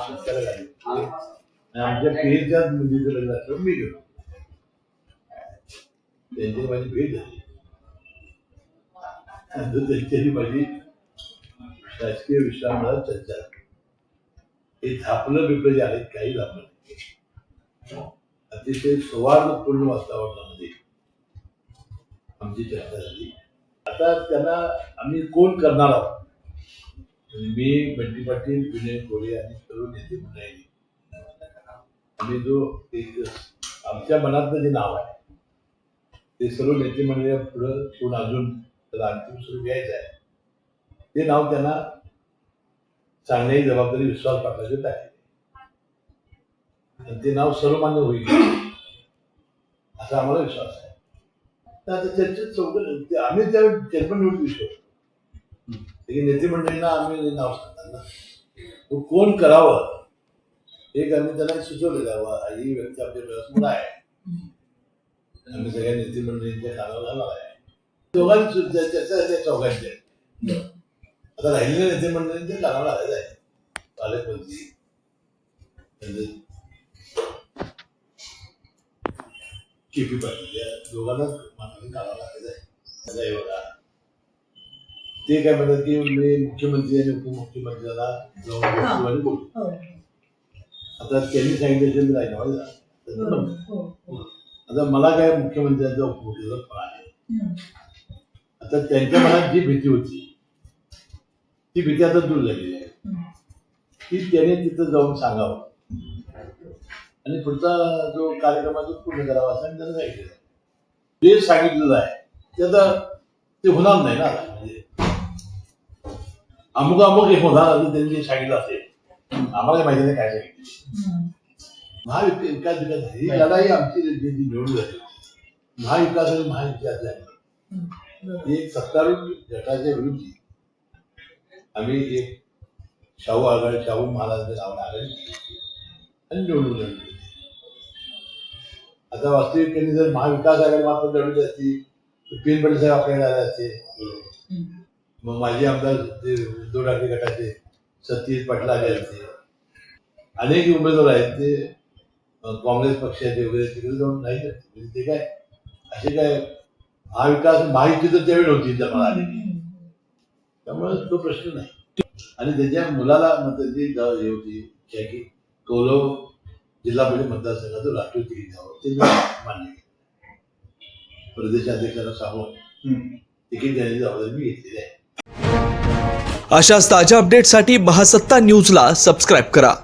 शेतकऱ्याला झाले आणि आमच्या पेरच्याच मुलीचं लग्न असलं मी गेलो. त्यांची माझी भेट झाली. नंतर त्यांच्याही माझी शासकीय विश्रामगृहात चर्चा. हे झापलं बिपलं जे आहेत काही झापलं. अतिशय सौहार्दपूर्ण वातावरणामध्ये आमची चर्चा झाली. आता त्यांना आम्ही कोण करणार आहोत? मी बंटी पाटील विनय कोळे आणि तरुण नेते मंडळी आम्ही जो एक आमच्या मनातलं जे नाव आहे ते सर्व नेते मंडळी पुढं कोण अजून त्याला अंतिम स्वरूप घ्यायचं आहे. ते नाव त्यांना सांगण्याची जबाबदारी विश्वास पाटलाची आहे. आणि ते नाव सर्वमान्य होईल. असा आम्हाला विश्वास आहे. आता चर्चेत चौकट आम्ही त्या चेअरमन निवडून विश्वास नेते मंडळींना आम्ही नाव सांगतात ना. कोण करावं? एक आम्ही त्यांना सुचवलेलं वा, ही व्यक्ती आपल्या डोळ्यासमोर आहे. आम्ही सगळ्या नेते मंडळींच्या कानावर घालणार आहे. दोघांची सुद्धा त्याच्या त्या चौघांचे आता राहिलेल्या नेते मंडळींच्या कानावर आलेलं आहे. पालकमंत्री के पी पाटील या दोघांनाच मानवी कानावर आलेलं आहे. त्याला बघा. ते काय म्हणतात की मी मुख्यमंत्री आणि उपमुख्यमंत्र्याला जाऊन भेटतो आणि बोलतो हो, आता त्यांनी सांगितलं मी. त्यांचं बरोबर. म्हणणं. हो, हो. आता मला काय मुख्यमंत्र्यांचा उपमुख्यमंत्र्याचा फळ आहे. आता त्यांच्या मनात जी भीती होती ती भीती आता दूर झालेली आहे. की त्याने तिथं जाऊन सांगावं आणि पुढचा जो कार्यक्रम आहे तो पूर्ण करावा असं त्यांना सांगितलं जे सांगितलेलं आहे ते आता ते होणार नाही ना. म्हणजे अमुक अमुक एक होणार असं त्यांनी सांगितलं असेल आम्हाला काही माहिती नाही काय सांगितलं. महाविकास विकास ही लढाई आमची निवडून झाली महाविकास आणि महाविकास. ही एक सत्तारूढ गटाच्या विरुद्ध आम्ही एक शाहू आघाडी शाहू महाराजांच्या नावाने आघाडी. आणि निवडून लढली. आता वास्तविक त्यांनी जर महाविकास आघाडी मार्फत लढवली असती पीन पाटील साहेब आपल्याकडे आले असते. मग माझे आमदार उद्धव ठाकरे गटाचे सतीश पाटील आले असते अनेक उमेदवार आहेत ते काँग्रेस पक्षाचे वगैरे तिकडे जाऊन नाही. म्हणजे ते काय असे काय महाविकास माहिती तर त्यावेळी होती जमा आलेली. त्यामुळे तो प्रश्न नाही आणि त्याच्या मुलाला मग ग- हे होती की कौरव जिल्हा परिषद मतदारसंघाचं राष्ट्रीय तिकीट द्यावं ते मान्य केलं प्रदेशाध्यक्षाला सांगून तिकीट देण्याची जबाबदारी मी घेतलेली आहे. अशाच ताज्या अपडेटसाठी महासत्ता न्यूजला सबस्क्राईब करा.